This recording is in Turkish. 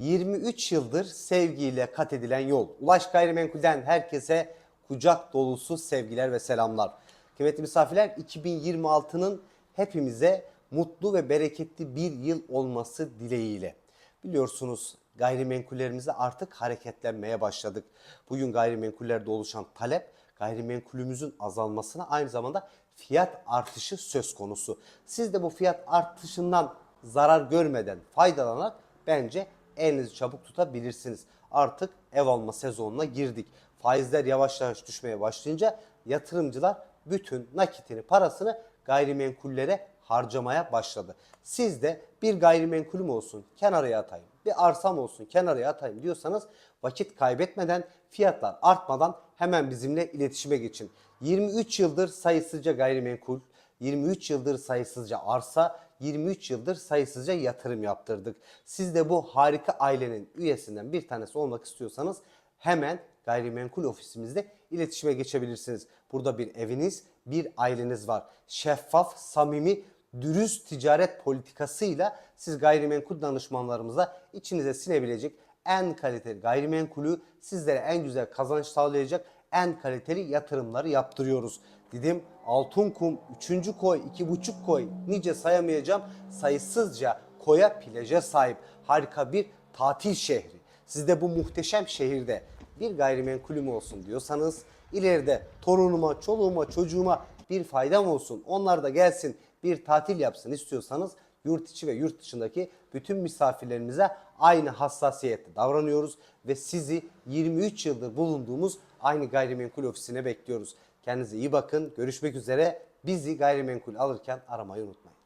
23 yıldır sevgiyle kat edilen yol. Ulaş Gayrimenkul'den herkese kucak dolusu sevgiler ve selamlar. Kıymetli misafirler 2026'nın hepimize mutlu ve bereketli bir yıl olması dileğiyle. Biliyorsunuz gayrimenkullerimize artık hareketlenmeye başladık. Bugün gayrimenkullerde oluşan talep gayrimenkulümüzün azalmasına aynı zamanda fiyat artışı söz konusu. Siz de bu fiyat artışından zarar görmeden faydalanarak bence elinizi çabuk tutabilirsiniz. Artık ev alma sezonuna girdik. Faizler yavaş yavaş düşmeye başlayınca yatırımcılar bütün nakitini, parasını gayrimenkullere harcamaya başladı. Siz de bir gayrimenkulüm olsun kenara yatayım, bir arsam olsun kenara yatayım diyorsanız vakit kaybetmeden, fiyatlar artmadan hemen bizimle iletişime geçin. 23 yıldır sayısızca gayrimenkul, 23 yıldır sayısızca arsa, 23 yıldır sayısızca yatırım yaptırdık. Siz de bu harika ailenin üyesinden bir tanesi olmak istiyorsanız hemen gayrimenkul ofisimizde iletişime geçebilirsiniz. Burada bir eviniz, bir aileniz var. Şeffaf, samimi, dürüst ticaret politikasıyla siz gayrimenkul danışmanlarımıza içinize sinebilecek en kaliteli gayrimenkulü sizlere en güzel kazanç sağlayacak en kaliteli yatırımları yaptırıyoruz. Dedim Altınkum 3. koy, 2,5 koy nice sayamayacağım sayısızca koya plaja sahip harika bir tatil şehri. Siz de bu muhteşem şehirde bir gayrimenkulüm olsun diyorsanız ileride torunuma, çoluğuma, çocuğuma bir faydam olsun. Onlar da gelsin bir tatil yapsın istiyorsanız yurt içi ve yurt dışındaki bütün misafirlerimize aynı hassasiyette davranıyoruz ve sizi 23 yıldır bulunduğumuz aynı gayrimenkul ofisine bekliyoruz. Kendinize iyi bakın. Görüşmek üzere. Bizi gayrimenkul alırken aramayı unutmayın.